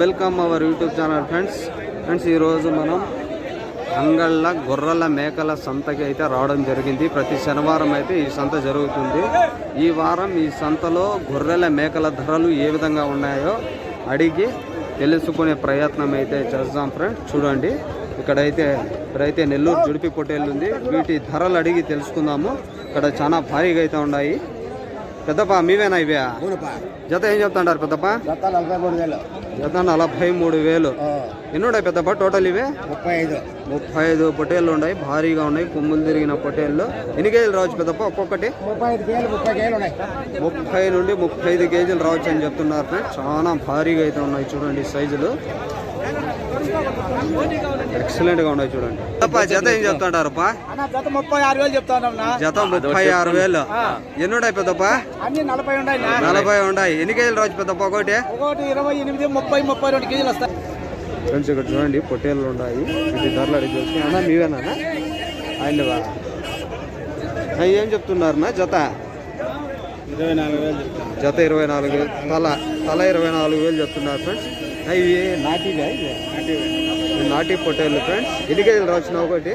Welcome our YouTube channel friends friends ఈరోజు మనం అంగళ్ళ గొర్రెల మేకల సంతకి అయితే రావడం జరిగింది. ప్రతి శనివారం అయితే ఈ సంత జరుగుతుంది. ఈ వారం ఈ సంతలో గొర్రెల మేకల ధరలు ఏ విధంగా ఉన్నాయో అడిగి తెలుసుకునే ప్రయత్నం అయితే చేద్దాం ఫ్రెండ్స్ చూడండి. ఇక్కడైతే ఇక్కడైతే నెల్లూరు జుడిపి పొట్టేళ్ళు ఉంది వీటి ధరలు అడిగి తెలుసుకుందాము. ఇక్కడ చాలా భారీగా అయితే ఉన్నాయి. పెద్దప్ప మీవేనా ఇవే? జత ఏం చెప్తాంటారు పెద్దప్ప? జత నలభై మూడు వేలు ఎన్ని ఉన్నాయి పెద్దప్ప టోటల్ ఇవే? ముప్పై ఐదు ముప్పై ఐదు పొట్టేళ్ళు ఉన్నాయి భారీగా ఉన్నాయి కొమ్ములు తిరిగిన పొట్టేళ్ళు ఎన్ని కేజీలు రావచ్చు పెద్దప్ప ఒక్కొక్కటి? ముప్పై నుండి ముప్పై ఐదు కేజీలు రావచ్చు అని చెప్తున్నారు ఫ్రెండ్స్. చాలా భారీగా అయితే ఉన్నాయి చూడండి సైజులు. ఎక్సలెంట్గా ఉన్నాయి చూడండి. జత ఏం చెప్తాంటారప్పా? అన్న జత ముప్పై ఆరు వేలు జత ముప్పై ఆరు వేలు. ఎన్ని ఉన్నాయి పెద్దప్ప? అన్ని నలభై ఉన్నాయి నలభై ఉన్నాయి. ఎన్ని కేజీలు రావచ్చు పెద్దప్ప ఒకటి? ఒకటి ఇరవై ఎనిమిది ముప్పై ముప్పై రెండు కేజీలు వస్తాయి. ఫ్రెండ్స్ ఇక్కడ చూడండి పొట్టేళ్ళు ఉన్నాయి. ఇది ధరలు అడిగి అన్న మీవేనా ఏం చెప్తున్నారన్నా జత? ఇరవై నాలుగు వేలు జత ఇరవై నాలుగు తల తల ఇరవై నాలుగు వేలు చెప్తున్నారు ఫ్రెండ్స్. ఇవి నాటివా ఇవి ఇవి నాటి పొట్టేళ్ళు ఫ్రెండ్స్ ఎన్ని కేజీలు రావచ్చు ఒకటి?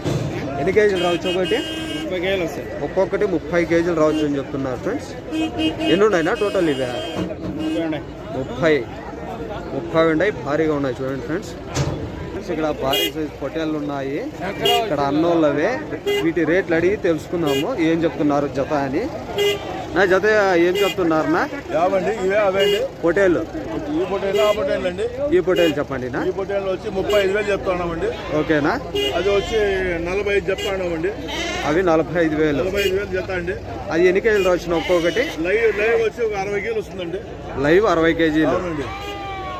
ఎన్ని కేజీలు రావచ్చు ఒకటి? ముప్పై కేలు వస్తాయి. ఒక్కొక్కటి ముప్పై కేజీలు రావచ్చు అని చెప్తున్నారు ఫ్రెండ్స్ ఎన్ని ఉన్నాయినా టోటల్ ఇవే? ముప్పై ముప్పై. ఉన్నాయి భారీగా ఉన్నాయి చూడండి ఫ్రెండ్స్ ఇక్కడ భారీ సైజ్ పొట్టేళ్ళు ఉన్నాయి. ఇక్కడ అన్నోళ్ళవే. వీటి రేట్లు అడిగి తెలుసుకుందాము. ఏం చెప్తున్నారు జత అని. నా జత ఏం చెప్తున్నారన్నా యావండి ఇవే అవండి. పొటేళ్ళు. ఈ పొటేలు ఆ పొటేలు అండి ఈ పొటేలు చెప్పండి నా. ఈ పొటేలు వచ్చి ముప్పై ఐదు వేలు చెప్తున్నామండి ఓకేనా అది వచ్చి నలభై ఐదు చెప్తున్నామండి అవి నలభై ఐదు వేలు. నలభై ఐదు వేలు అండి. అది ఎన్ని కేజీలు వచ్చిన ఒక్కొక్కటి? లైవ్ లైవ్ వచ్చి ఒక అరవై కేలు వస్తుందండి. లైవ్ అరవై కేజీలు. అవునండి.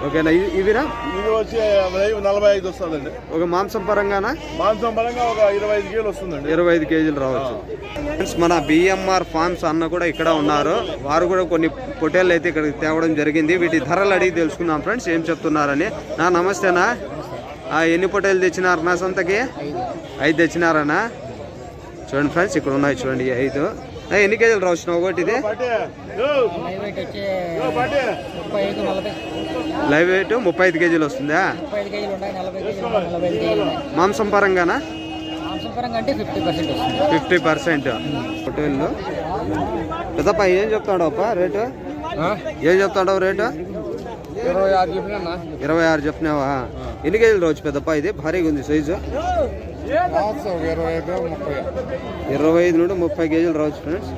ఓకేనా? ఇవి- ఇది వచ్చి లైవ్ నలభై ఐదు వస్తుందండి. ఒక మాంసం పరంగానా? మాంసం పరంగా ఒక ఇరవై ఐదు కేలు వస్తుందండి. ఇరవై ఐదు కేజీలు రావచ్చు. ఫ్రెండ్స్ మన బిఎంఆర్ ఫార్మ్స్ అన్న కూడా ఇక్కడ ఉన్నారు. వారు కూడా కొన్ని పొటేళ్ళు అయితే ఇక్కడికి తేవడం జరిగింది. వీటి ధరలు అడిగి తెలుసుకుందాం ఫ్రెండ్స్ ఏం చెప్తున్నారని. నా నమస్తేనా? ఆ, ఎన్ని పొటేలు తెచ్చినారు నా సొంతకి? ఐదు తెచ్చినారనా? చూడండి ఫ్రెండ్స్ ఇక్కడ ఉన్నాయి చూడండి ఐదు. ఎన్ని కేజీలు రావచ్చు ఒకటి ఇది? లైవ్ వెయిట్ ముప్పై ఐదు కేజీలు వస్తుందా? మాంసం పరంగానా? Fifty percent. పొటేళ్ళు పెద్దప్ప ఏం చెప్తాడు అప్ప రేటు? ఏం చెప్తాడు రేటు? ఇరవై ఆరు చెప్పినా ఇరవై ఆరు చెప్పినావా? ఎన్ని కేజీలు రావచ్చు పెద్దప్ప ఇది? భారీగా ఉంది సైజు. ఇరవై ఐదు నుండి ముప్పై కేజీలు రావచ్చు ఫ్రెండ్స్.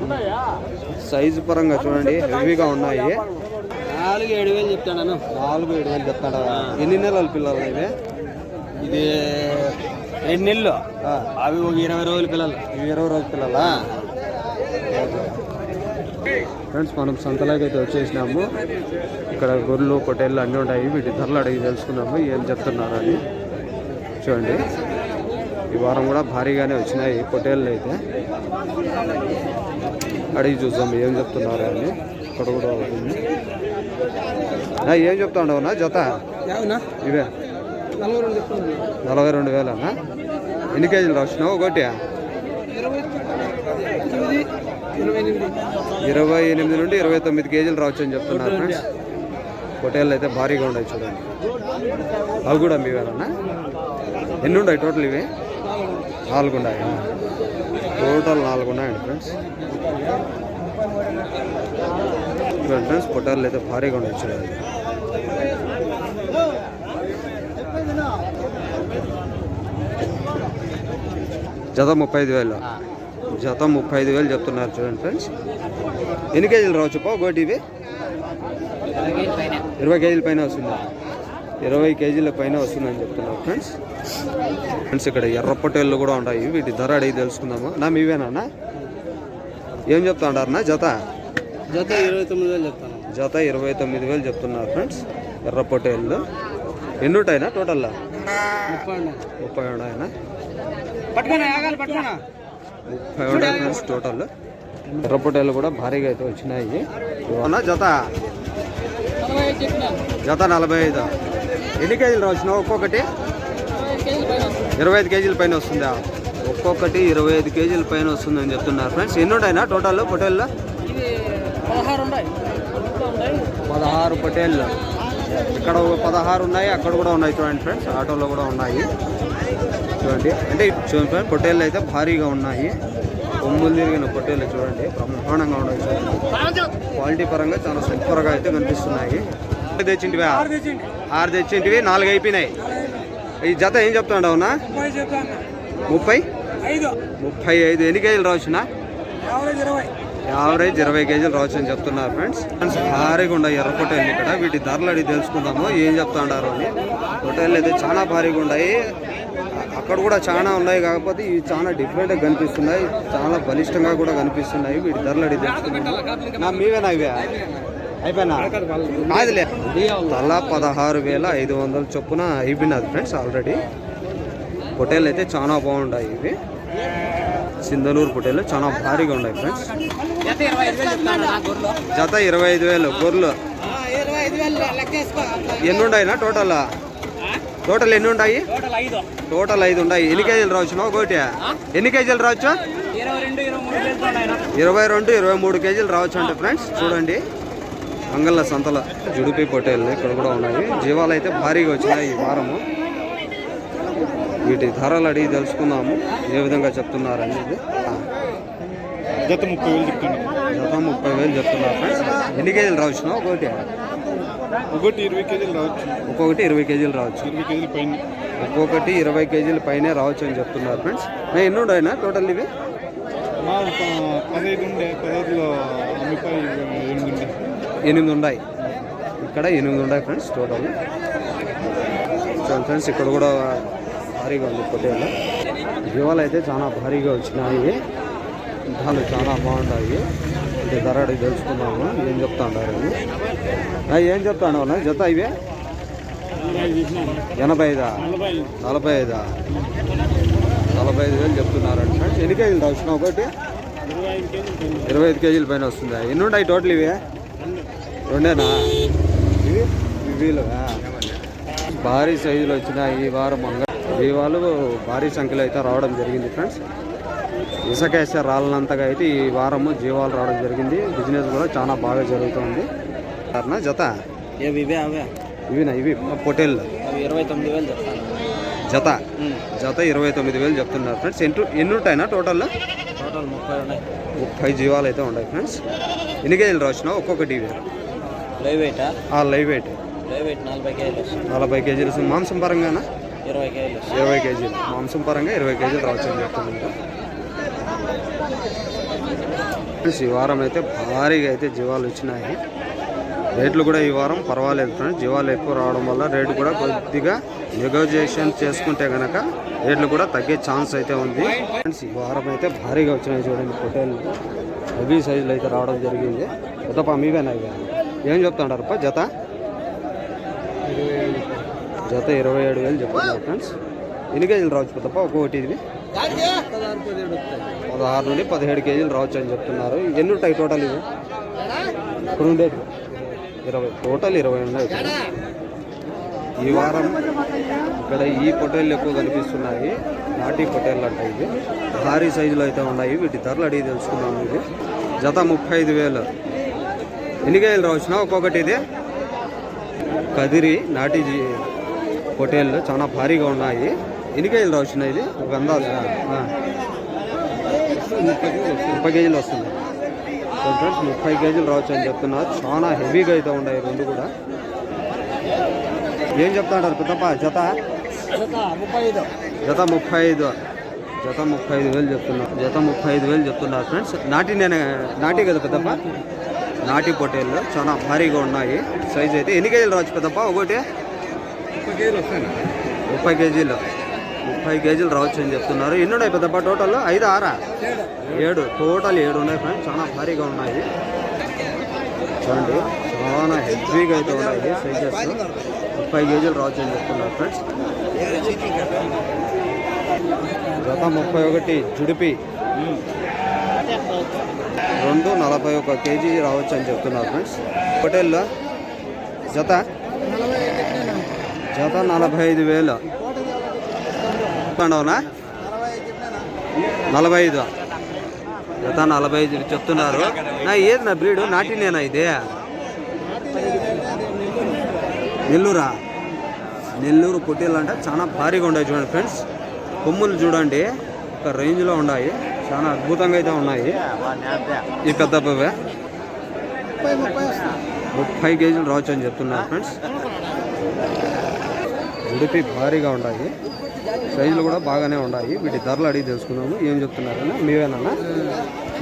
సైజు పరంగా చూడండి హెవీగా ఉన్నాయి. నాలుగు ఏడు వేలు చెప్తాను నాలుగు ఏడు వేలు చెప్తాడా? ఎన్ని నెలల పిల్లలు ఇవి? ఇది రెండు నెలలు. అవి ఒక ఇరవై రోజుల పిల్లలు. ఇవి ఇరవై రోజు పిల్లలా? ఫ్రెండ్స్ మనం సంతలోకి అయితే వచ్చేసినాము. ఇక్కడ గొర్రెలు పొట్టేళ్ళు అన్నీ ఉంటాయి. వీటి ధరలు అడిగి తెలుసుకున్నాము. ఏం చెప్తున్నారు అని చూడండి. ఈ వారం కూడా భారీగానే వచ్చినాయి. పొట్టేళ్ళు అయితే. అడిగి చూద్దాం ఏం చెప్తున్నారు అని. ఇక్కడ కూడా ఏం చెప్తా ఉండవునా జత? ఇవే. నలభై రెండు వేలనా ఎన్ని కేజీలు రాసినావు ఒకటి? ఇరవై ఎనిమిది నుండి ఇరవై తొమ్మిది కేజీలు రావచ్చు అని చెప్తున్నారు ఫ్రెండ్స్. అయితే భారీగా ఉన్నాయి చూడండి. అవి కూడా మీవేనా ఎన్ని ఉన్నాయి టోటల్ ఇవి? నాలుగు ఉన్నాయి టోటల్ నాలుగు ఉన్నాయండి ఫ్రెండ్స్ చూడండి ఫ్రెండ్స్ పొట్టేళ్ళు అయితే భారీగా ఉన్నాయి చూడండి. జత ముప్పై ఐదు వేలు జత ముప్పై ఐదు వేలు చెప్తున్నారు చూడండి ఫ్రెండ్స్ ఎన్ని కేజీలు రావచ్చు పో గోటి ఇవి ఇరవై కేజీల పైన. వస్తుందా. ఇరవై కేజీల పైన వస్తుందని చెప్తున్నారు ఫ్రెండ్స్. ఫ్రెండ్స్ ఇక్కడ ఎర్ర పొట్టేళ్ళు కూడా ఉంటాయి. వీటి ధర అడిగి తెలుసుకుందాము? నా మీవేనా ఏం చెప్తా ఉంటారన్నా జత? జత ఇరవై తొమ్మిది వేలు చెప్తాను. జత ఇరవై తొమ్మిది వేలు చెప్తున్నారు ఫ్రెండ్స్. ఎర్ర పొట్టేళ్ళు. ఎన్ని ఉంటాయినా టోటల్లా? ముప్పై ముప్పై ఉన్నాయనా ఉన్నాయి ఫ్రెండ్స్ టోటల్. ఎర్ర పొట్టేళ్ళు కూడా భారీగా అయితే వచ్చినాయి. అవునా జత? జత నలభై ఐదు? ఎన్ని కేజీలు రావచ్చు ఒక్కొక్కటి? ఇరవై ఐదు కేజీల పైన వస్తుందా? ఒక్కొక్కటి ఇరవై ఐదు కేజీల పైన వస్తుందని చెప్తున్నారు ఫ్రెండ్స్. ఎన్ని ఉంటాయినా టోటల్ పొటేళ్ళు ఇది పదహారు పొటేళ్ళు ఇక్కడ పదహారు ఉన్నాయి అక్కడ కూడా ఉన్నాయి చూడండి ఫ్రెండ్స్. ఆటోలో కూడా ఉన్నాయి. చూడండి. అంటే చూడండి ఫ్రెండ్స్ పొట్టేళ్ళు అయితే భారీగా ఉన్నాయి. కొమ్ములు తిరిగిన పొట్టేళ్ళు చూడండి. బ్రహ్మాండంగా ఉన్నాయి. చూడండి క్వాలిటీ పరంగా చాలా సూపర్గా అయితే కనిపిస్తున్నాయి. తెచ్చింటివా? ఆరు తెచ్చింటివి నాలుగు అయిపోయినాయి. ఈ జత ఏం చెప్తాడు అవునా? ముప్పై ముప్పై? ఐదు. ఎన్ని కేజీలు రావచ్చునా యావరేజ్ ఇరవై. కేజీలు రావచ్చు అని చెప్తున్నారు ఫ్రెండ్స్. ఫ్రెండ్స్ భారీగా ఉన్నాయి ఎర్ర పొట్టేళ్ళు ఇక్కడ. వీటి ధరలు అడిగి తెలుసుకుందాము. ఏం చెప్తా ఉన్నారు అని పొట్టేళ్ళు అయితే చాలా భారీగా ఉన్నాయి అక్కడ కూడా చాలా ఉన్నాయి. కాకపోతే ఇవి చాలా డిఫరెంట్గా కనిపిస్తున్నాయి. చాలా బలిష్టంగా కూడా కనిపిస్తున్నాయి. వీటి ధరలు అడిగి తెలుసుకుందాము. నా మీవేనా ఇవే? అయిపోయినా? కాదులే. తలా పదహారు వేల ఐదు వందల చొప్పున అయిపోయినది ఫ్రెండ్స్ ఆల్రెడీ పొట్టేళ్ళు అయితే చాలా బాగున్నాయి ఇవి. సింధనూరు పొట్టేళ్ళు చాలా భారీగా ఉన్నాయి ఫ్రెండ్స్. జత ఇరవై ఐదు వేలు గొర్రెలు. ఎన్ని ఉన్నాయినా టోటల్? టోటల్ ఎన్ని ఉన్నాయి టోటల్ ఐదు ఉన్నాయి ఎన్ని కేజీలు రావచ్చు ఒకటి? ఎన్ని కేజీలు రావచ్చు? ఇరవై రెండు ఇరవై మూడు కేజీలు రావచ్చు అంటే ఫ్రెండ్స్. చూడండి. అంగళ్ళ సంతల జుడిపి పొట్టేళ్ళు ఇక్కడ కూడా ఉన్నాయి. జీవాలు అయితే భారీగా వచ్చినాయి ఈ వారము. వీటి ధరలు అడిగి తెలుసుకుందాము. ఏ విధంగా చెప్తున్నారు అనేది జత ముప్పై వేలు జత ముప్పై వేలు చెప్తున్నారు ఫ్రెండ్స్. ఎన్ని కేజీలు రావచ్చు ఒకటి. ఒకటి ఇరవై కేజీలు రావచ్చు. ఒక్కొక్కటి ఇరవై కేజీలు రావచ్చు. ఇరవై కేజీల పైన. ఒక్కొక్కటి ఇరవై కేజీల పైనే రావచ్చు అని చెప్తున్నారు ఫ్రెండ్స్. నేను ఎన్ని ఉన్నాయినా టోటల్ ఇవి? పదహైదు ఉండే పదహైదులో ఎనిమిది ఉన్నాయి. ఇక్కడ ఎనిమిది ఉన్నాయి ఫ్రెండ్స్ టోటల్ చూడండి ఫ్రెండ్స్ ఇక్కడ కూడా భారీగా ఉంది పొట్టేళ్ళు. జీవాలు అయితే చాలా భారీగా వచ్చినాయి. ధరలు చాలా బాగుంటాయి అంటే ధర అడిగి తెలుసుకున్నాము ఏం చెప్తా ఉన్నారు ఏం చెప్తా ఉన్నా జత ఇవే? ఎనభై ఐదా? నలభై ఐదా? నలభై ఐదు వేలు చెప్తున్నారండి ఫ్రెండ్స్ ఎన్ని కేజీలు రాసిన ఒకటి? ఇరవై ఐదు కేజీల పైన వస్తుందా ఎన్ని ఉన్నాయి టోటల్ ఇవే? రెండేనా? ఇవిలుగా భారీ సైజులు వచ్చిన ఈ వారం మంగ దీవాలు భారీ సంఖ్యలో అయితే రావడం జరిగింది ఫ్రెండ్స్. ఇసుకేసే రాళ్ళనంతగా అయితే ఈ వారము జీవాలు రావడం జరిగింది. బిజినెస్ కూడా చాలా బాగా జరుగుతుంది. కారణ జత? ఇవినా ఇవి? అవి ఇరవై తొమ్మిది వేలు చెప్తాను. జత? జత ఇరవై తొమ్మిది వేలు చెప్తున్నారు ఫ్రెండ్స్. ఎన్ని ఎన్ని ఉంటాయినా టోటల్? టోటల్ ముప్పై ఉన్నాయి. ముప్పై జీవాలు అయితే ఉన్నాయి ఫ్రెండ్స్. ఎన్ని కేజీలు రాసినావు? ఒక్కొక్కటి ఇవి. లైవ్ వెయిటా ఆ లైవ్ వెయిట్ లైవ్ వెయిట్ నలభై కేజీలు వస్తుంది. నలభై కేజీలు మాంసం పరంగానా? ఇరవై కేజీలు వస్తుంది. ఇరవై కేజీలు. మాంసం పరంగా ఇరవై కేజీలు రావచ్చు అని ఈ వారం అయితే భారీగా అయితే జీవాలు వచ్చినాయి. రేట్లు కూడా ఈ వారం పర్వాలేదు ఫ్రెండ్స్. జీవాలు ఎక్కువ రావడం వల్ల రేటు కూడా కొద్దిగా నెగోజియేషన్ చేసుకుంటే కనుక రేట్లు కూడా తగ్గే ఛాన్స్ అయితే ఉంది. ఫ్రెండ్స్ ఈ వారం అయితే భారీగా వచ్చినాయి చూడండి పొట్టేళ్ళు. హెవీ సైజులు అయితే రావడం జరిగింది. కొత్తపా మీవేనా ఇవి? ఏం చెప్తుంటారప్ప జత? జత ఇరవై ఏడు వేలు చెప్తున్నారు ఫ్రెండ్స్. ఎన్ని కేజీలు రావచ్చు తప్ప ఒక్కొక్కటి ఇది పదహారు నుండి పదిహేడు కేజీలు రావచ్చు అని చెప్తున్నారు. ఎన్ని ఉంటాయి టోటల్ ఇవి? ఇప్పుడు ఉండేది. ఇరవై టోటల్ ఇరవై ఉన్నాయి ఈ వారం ఇక్కడ ఈ పొటేళ్ళు ఎక్కువ కనిపిస్తున్నాయి. నాటి పొటేళ్ళు అంట ఇవి. భారీ సైజులో అయితే ఉన్నాయి. వీటి ధరలు అడిగి తెలుసుకున్నాము ఇది. జత ముప్పై ఐదు వేలు. ఎన్ని రావచ్చునా? ఒక్కొక్కటి ఇది. కదిరి నాటి పొటేళ్ళు చాలా భారీగా ఉన్నాయి. ఎన్ని కేజీలు ఇది? ఒక అందాజు ఆ. ముప్పై కేజీలు వస్తుంది. ఫ్రెండ్స్ ముప్పై కేజీలు రావచ్చు అని చెప్తున్నారు చాలా హెవీగా అయితే ఉన్నాయి రెండు కూడా. ఏం చెప్తాడారు పెద్దప్ప? జత? జత ముప్పై ఐదు. జత ముప్పై ఐదు. వేలు చెప్తున్నారు జత ముప్పై ఐదు వేలు చెప్తున్నారు ఫ్రెండ్స్. నాటి నేను నాటి కదా పెద్దప్ప? నాటి పొట్టేళ్ళు చాలా భారీగా ఉన్నాయి. సైజ్ అయితే ఎన్ని కేజీలు రావచ్చు పెద్దప్ప? ఒకటి? ముప్పై కేజీలు వస్తాయి ముప్పై కేజీలు. ముప్పై కేజీలు రావచ్చు అని చెప్తున్నారు. ఎన్ని ఉన్నాయి పెద్దప్ప టోటల్? ఐదు ఆరా? ఏడు. టోటల్ ఏడు ఉన్నాయి ఫ్రెండ్స్. చాలా భారీగా ఉన్నాయి. చూడండి చాలా హెవీగా అయితే ఉన్నాయి సైజెస్. ముప్పై కేజీలు రావచ్చు అని చెప్తున్నారు ఫ్రెండ్స్. గత ముప్పై ఒకటి జుడిపి. రెండు నలభై ఒక కేజీ రావచ్చు అని చెప్తున్నారు ఫ్రెండ్స్. హోటల్లో జత? జత నలభై ఐదు వేలు. అవునా నలభై ఐదు. జత నలభై ఐదు చెప్తున్నారు. నా ఏది నా బ్రీడు? నాటినేనా ఇది? నెల్లూరా? నెల్లూరు పొట్టేళ్ళు అంటే చాలా భారీగా ఉన్నాయి చూడండి ఫ్రెండ్స్. కొమ్ములు చూడండి. ఒక రేంజ్లో ఉన్నాయి. చాలా అద్భుతంగా అయితే ఉన్నాయి. ఈ పెద్ద అబ్బాయి ముప్పై కేజీలు రావచ్చు అని చెప్తున్నారు ఫ్రెండ్స్. ఉడిపి భారీగా ఉన్నాయి. సైజులు కూడా బాగానే ఉన్నాయి. వీటి ధరలు అడిగి తెలుసుకున్నాము ఏం చెప్తున్నారన్నా? మీవేనన్నా?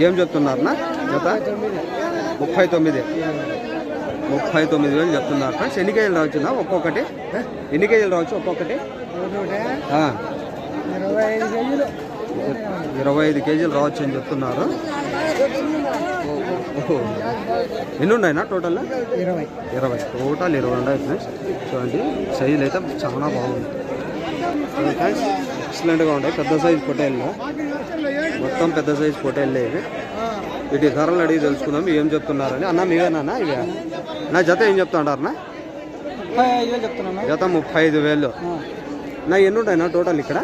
ఏం చెప్తున్నారన్నా? జత? ముప్పై తొమ్మిది. ముప్పై తొమ్మిది వేలు చెప్తున్నారు ఫ్రెండ్స్. ఎన్ని కేజీలు రావచ్చున్నా? ఒక్కొక్కటి. ఎన్ని కేజీలు రావచ్చు? ఒక్కొక్కటి. ఆ, ఇరవై ఐదు కేజీలు. ఇరవై ఐదు కేజీలు రావచ్చు అని చెప్తున్నారు. ఎన్ని ఉన్నాయినా టోటల్ ఇరవై. ఇరవై. టోటల్ ఇరవై ఉన్నాయి ఫ్రెండ్స్. చూడండి సైజులు అయితే చాలా బాగుంది. ఫ్రెండ్స్ ఎక్సలెంట్గా ఉంటాయి పెద్ద సైజు పొటేళ్ళు మొత్తం పెద్ద సైజు పొటేళ్ళే ఇవి. వీటి ధరలు అడిగి తెలుసుకుందాం. ఏం చెప్తున్నారని. అన్న మీవేనా ఇవి? నా జత ఏం చెప్తాడారనా జత ముప్పై ఐదు వేలు. నా ఎన్ని ఉంటాయినా టోటల్ ఇక్కడ?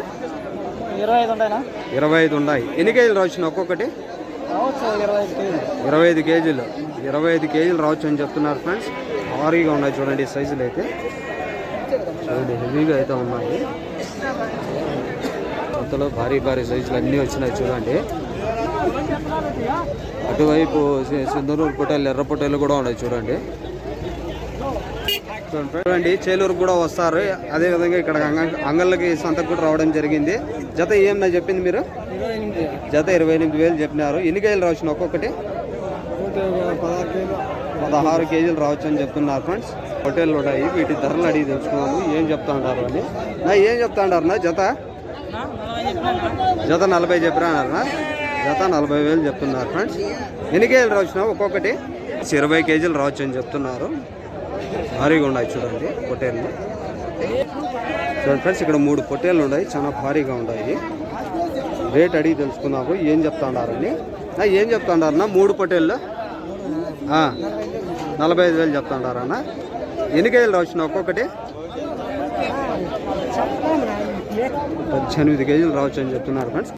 ఇరవై ఐదు ఉంటాయినా? ఇరవై ఐదు ఉన్నాయి. ఎన్ని కేజీలు రావచ్చు ఒక్కొక్కటి? ఇరవై ఐదు కేజీలు. ఇరవై ఐదు కేజీలు. రావచ్చు అని చెప్తున్నారు ఫ్రెండ్స్. భారీగా ఉన్నాయి చూడండి సైజులు అయితే. చూడండి హెవీగా అయితే ఉన్నాయి. అంతలో భారీ భారీ సైజులు అన్నీ వచ్చినాయి చూడండి. అటువైపు సింధనూరు పొట్టేలు ఎర్ర పొట్టేలు కూడా ఉన్నాయి చూడండి. చూడండి చేలూరుకు కూడా వస్తారు. అదే విధంగా ఇక్కడ అంగళ్ళకి సంతకు కూడా రావడం జరిగింది. జత ఏం నా చెప్పింది మీరు? జత ఇరవై ఎనిమిది వేలు చెప్పినారు. ఎన్ని కేజీలు రావచ్చు ఒక్కొక్కటి? పదహారు కేజీలు రావచ్చు అని చెప్తున్నారు ఫ్రెండ్స్. హోటల్ ఉన్నాయి వీటి ధరలు అడిగి తెలుసుకున్నాము ఏం చెప్తా ఉంటారు అని. నా ఏం చెప్తా ఉంటారు నా జత? జత నలభై చెప్పినారన్నా జత నలభై వేలు చెప్తున్నారు ఫ్రెండ్స్. ఎన్ని కేజీలు రావచ్చు ఒక్కొక్కటి? ఇరవై కేజీలు రావచ్చు అని చెప్తున్నారు. భారీగా ఉన్నాయి చూడండి పొట్టేళ్ళు చూడండి ఫ్రెండ్స్ ఇక్కడ మూడు పొట్టేళ్ళు ఉన్నాయి. చాలా భారీగా ఉన్నాయి. రేట్ అడిగి తెలుసుకున్నాము ఏం చెప్తా ఉన్నారని నా ఏం చెప్తా ఉన్నారన్నా మూడు పొట్టేళ్ళు నలభై ఐదు వేలు చెప్తా ఉన్నారన్నా ఎన్ని కేజీలు రావచ్చు ఒక్కొక్కటి? పద్దెనిమిది కేజీలు రావచ్చు అని చెప్తున్నారు ఫ్రెండ్స్.